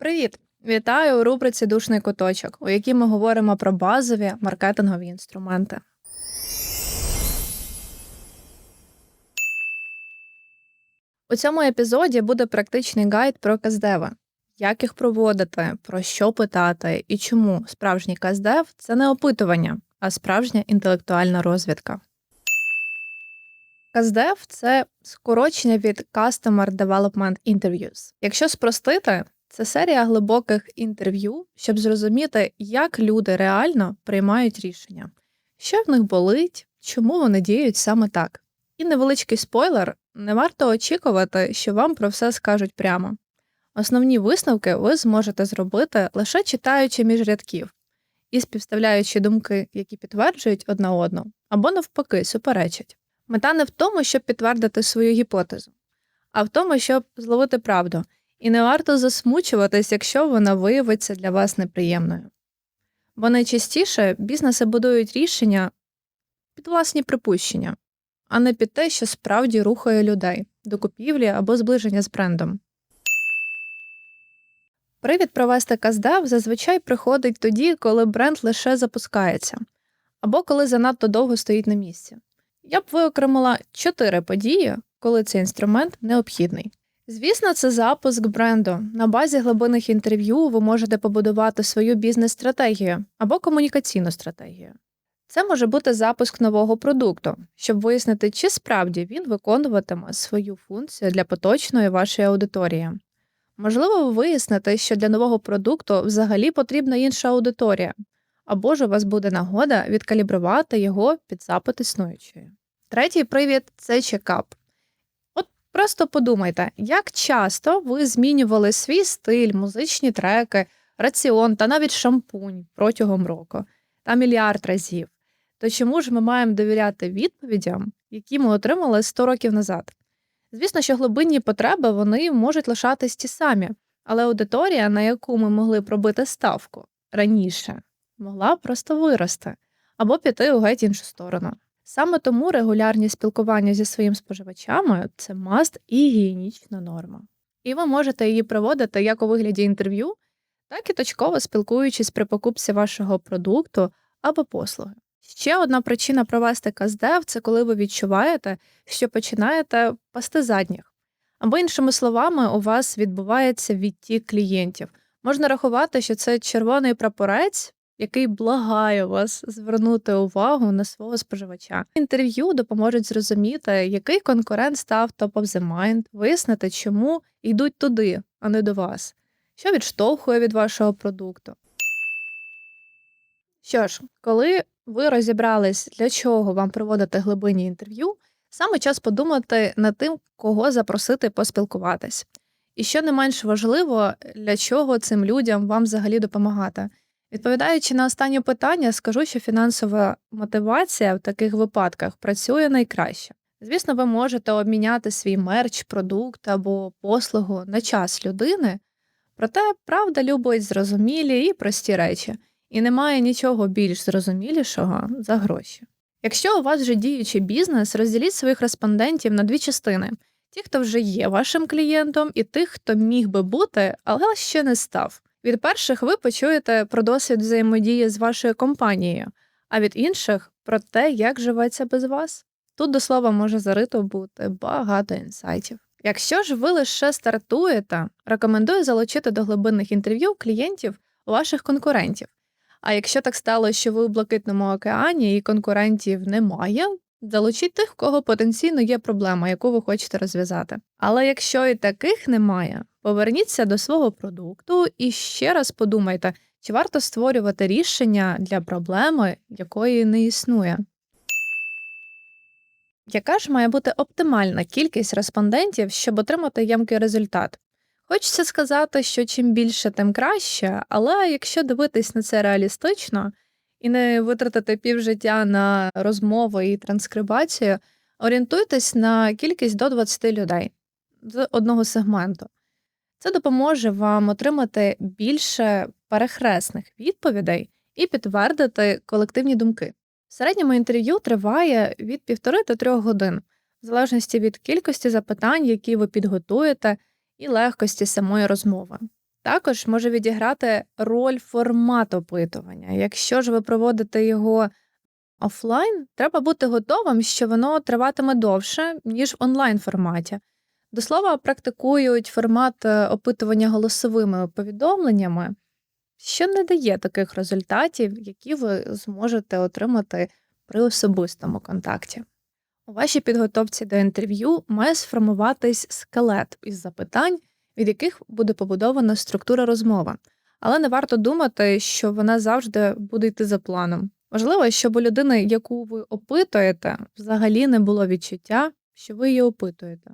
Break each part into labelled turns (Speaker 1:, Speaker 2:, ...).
Speaker 1: Привіт! Вітаю у рубриці Душний куточок, у якій ми говоримо про базові маркетингові інструменти. У цьому епізоді буде практичний гайд про каздеви. Як їх проводити, про що питати і чому справжній каздев це не опитування, а справжня інтелектуальна розвідка. Каздев це скорочення від Customer Development Interviews. Якщо спростити, це серія глибоких інтерв'ю, щоб зрозуміти, як люди реально приймають рішення, що в них болить, чому вони діють саме так. І невеличкий спойлер: не варто очікувати, що вам про все скажуть прямо. Основні висновки ви зможете зробити лише читаючи між рядків і співставляючи думки, які підтверджують одна одну, або навпаки суперечать. Мета не в тому, щоб підтвердити свою гіпотезу, а в тому, щоб зловити правду, і не варто засмучуватись, якщо вона виявиться для вас неприємною. Бо найчастіше бізнеси будують рішення під власні припущення, а не під те, що справді рухає людей до купівлі або зближення з брендом. Привід провести каздев зазвичай приходить тоді, коли бренд лише запускається, або коли занадто довго стоїть на місці. Я б виокремила чотири події, коли цей інструмент необхідний. Звісно, це запуск бренду. На базі глибинних інтерв'ю ви можете побудувати свою бізнес-стратегію або комунікаційну стратегію. Це може бути запуск нового продукту, щоб вияснити, чи справді він виконуватиме свою функцію для поточної вашої аудиторії. Можливо, ви виясните, що для нового продукту взагалі потрібна інша аудиторія, або ж у вас буде нагода відкалібрувати його під запит існуючої. Третій привід це чекап. Просто подумайте, як часто ви змінювали свій стиль, музичні треки, раціон та навіть шампунь протягом року та мільярд разів. То чому ж ми маємо довіряти відповідям, які ми отримали 100 років назад? Звісно, що глибинні потреби вони можуть лишатись ті самі, але аудиторія, на яку ми могли пробити ставку раніше, могла просто вирости або піти у геть іншу сторону. Саме тому регулярні спілкування зі своїм споживачами це маст і гігієнічна норма. І ви можете її проводити як у вигляді інтерв'ю, так і точково спілкуючись при покупці вашого продукту або послуги. Ще одна причина провести каздев це коли ви відчуваєте, що починаєте пасти задніх. Або, іншими словами, у вас відбувається відтік клієнтів. Можна рахувати, що це червоний прапорець, який благає вас звернути увагу на свого споживача. Інтерв'ю допоможуть зрозуміти, який конкурент став top of the mind, вияснити, чому йдуть туди, а не до вас, що відштовхує від вашого продукту. Що ж, коли ви розібрались, для чого вам проводити глибинні інтерв'ю, саме час подумати над тим, кого запросити поспілкуватись. І що не менш важливо, для чого цим людям вам взагалі допомагати. Відповідаючи на останнє питання, скажу, що фінансова мотивація в таких випадках працює найкраще. Звісно, ви можете обміняти свій мерч, продукт або послугу на час людини, проте правда любить зрозумілі і прості речі, і немає нічого більш зрозумілішого за гроші. Якщо у вас вже діючий бізнес, розділіть своїх респондентів на дві частини: ті, хто вже є вашим клієнтом, і тих, хто міг би бути, але ще не став. Від перших ви почуєте про досвід взаємодії з вашою компанією, а від інших про те, як живеться без вас. Тут до слова може зарито бути багато інсайтів. Якщо ж ви лише стартуєте, рекомендую залучити до глибинних інтерв'ю клієнтів ваших конкурентів. А якщо так стало, що ви у блакитному океані і конкурентів немає, залучіть тих, в кого потенційно є проблема, яку ви хочете розв'язати. Але якщо і таких немає, поверніться до свого продукту і ще раз подумайте, чи варто створювати рішення для проблеми, якої не існує. Яка ж має бути оптимальна кількість респондентів, щоб отримати ямкий результат? Хочеться сказати, що чим більше, тим краще, але якщо дивитись на це реалістично і не витратити півжиття на розмови і транскрибацію, орієнтуйтесь на кількість до 20 людей з одного сегменту. Це допоможе вам отримати більше перехресних відповідей і підтвердити колективні думки. В середньому інтерв'ю триває від півтори до трьох годин, в залежності від кількості запитань, які ви підготуєте, і легкості самої розмови. Також може відіграти роль формат опитування. Якщо ж ви проводите його офлайн, треба бути готовим, що воно триватиме довше, ніж в онлайн форматі. До слова, практикують формат е, опитування голосовими повідомленнями, що не дає таких результатів, які ви зможете отримати при особистому контакті. У вашій підготовці до інтерв'ю має сформуватись скелет із запитань, від яких буде побудована структура розмови. Але не варто думати, що вона завжди буде йти за планом. Важливо, щоб у людини, яку ви опитуєте, взагалі не було відчуття, що ви її опитуєте.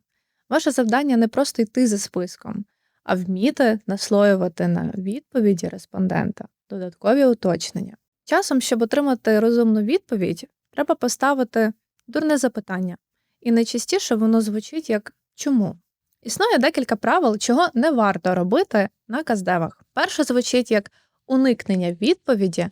Speaker 1: Ваше завдання не просто йти за списком, а вміти наслоювати на відповіді респондента додаткові уточнення. Часом, щоб отримати розумну відповідь, треба поставити дурне запитання, і найчастіше воно звучить як чому. Існує декілька правил, чого не варто робити на каздевах. Перше звучить як уникнення відповіді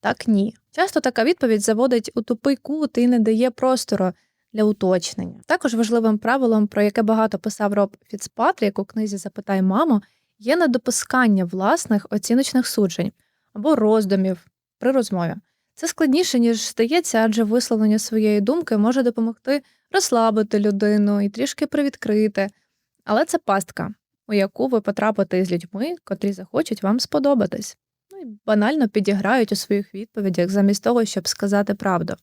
Speaker 1: так ні. Часто така відповідь заводить у тупий кут і не дає простору для уточнення. Також важливим правилом, про яке багато писав Роб Фіцпатрік у книзі Запитай маму, є недопускання власних оціночних суджень або роздумів при розмові. Це складніше, ніж стається, адже висловлення своєї думки може допомогти розслабити людину і трішки привідкрити. Але це пастка, у яку ви потрапите з людьми, котрі захочуть вам сподобатись. Ну і банально підіграють у своїх відповідях замість того, щоб сказати правду.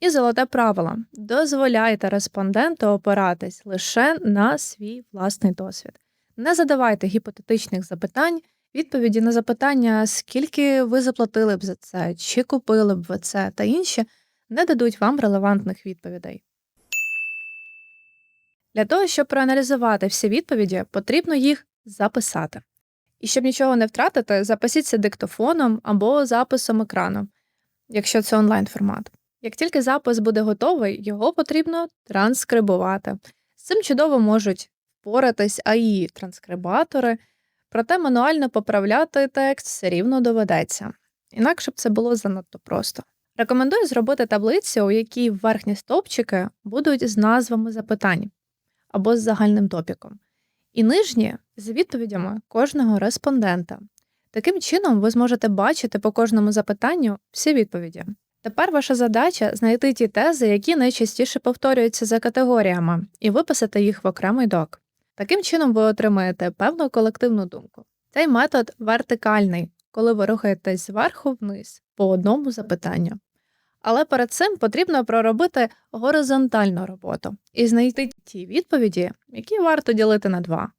Speaker 1: І золоте правило дозволяйте респонденту опиратись лише на свій власний досвід. Не задавайте гіпотетичних запитань, відповіді на запитання, скільки ви заплатили б за це, чи купили б ви це та інші, не дадуть вам релевантних відповідей. Для того, щоб проаналізувати всі відповіді, потрібно їх записати. І щоб нічого не втратити, записіться диктофоном або записом екрану, якщо це онлайн формат. Як тільки запис буде готовий, його потрібно транскрибувати. З цим чудово можуть впоратись АІ транскрибатори, проте мануально поправляти текст все рівно доведеться. Інакше б це було занадто просто. Рекомендую зробити таблицю, у якій верхні стовпчики будуть з назвами запитань або з загальним топіком, і нижні з відповідями кожного респондента. Таким чином, ви зможете бачити по кожному запитанню всі відповіді. Тепер ваша задача знайти ті тези, які найчастіше повторюються за категоріями, і виписати їх в окремий док. Таким чином, ви отримаєте певну колективну думку. Цей метод вертикальний, коли ви рухаєтесь зверху вниз по одному запитанню. Але перед цим потрібно проробити горизонтальну роботу і знайти ті відповіді, які варто ділити на два.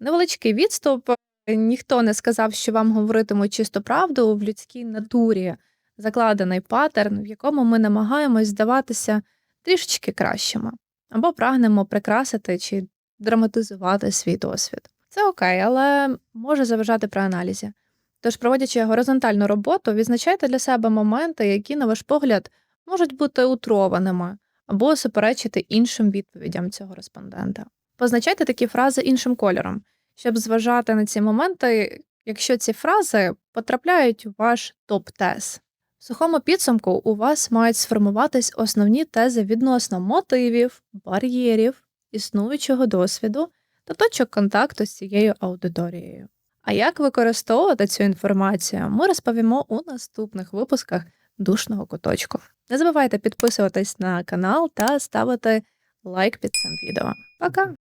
Speaker 1: Невеличкий відступ, ніхто не сказав, що вам говоритимуть чисту правду в людській натурі, закладений паттерн, в якому ми намагаємось здаватися трішечки кращими, або прагнемо прикрасити чи драматизувати свій досвід. Це окей, але може заважати при аналізі. Тож, проводячи горизонтальну роботу, відзначайте для себе моменти, які, на ваш погляд, можуть бути утрованими або суперечити іншим відповідям цього респондента. Позначайте такі фрази іншим кольором, щоб зважати на ці моменти, якщо ці фрази потрапляють у ваш топ-тез. В сухому підсумку у вас мають сформуватись основні тези відносно мотивів, бар'єрів, існуючого досвіду та точок контакту з цією аудиторією. А як використовувати цю інформацію, ми розповімо у наступних випусках душного куточку. Не забувайте підписуватись на канал та ставити лайк під цим відео. Пока!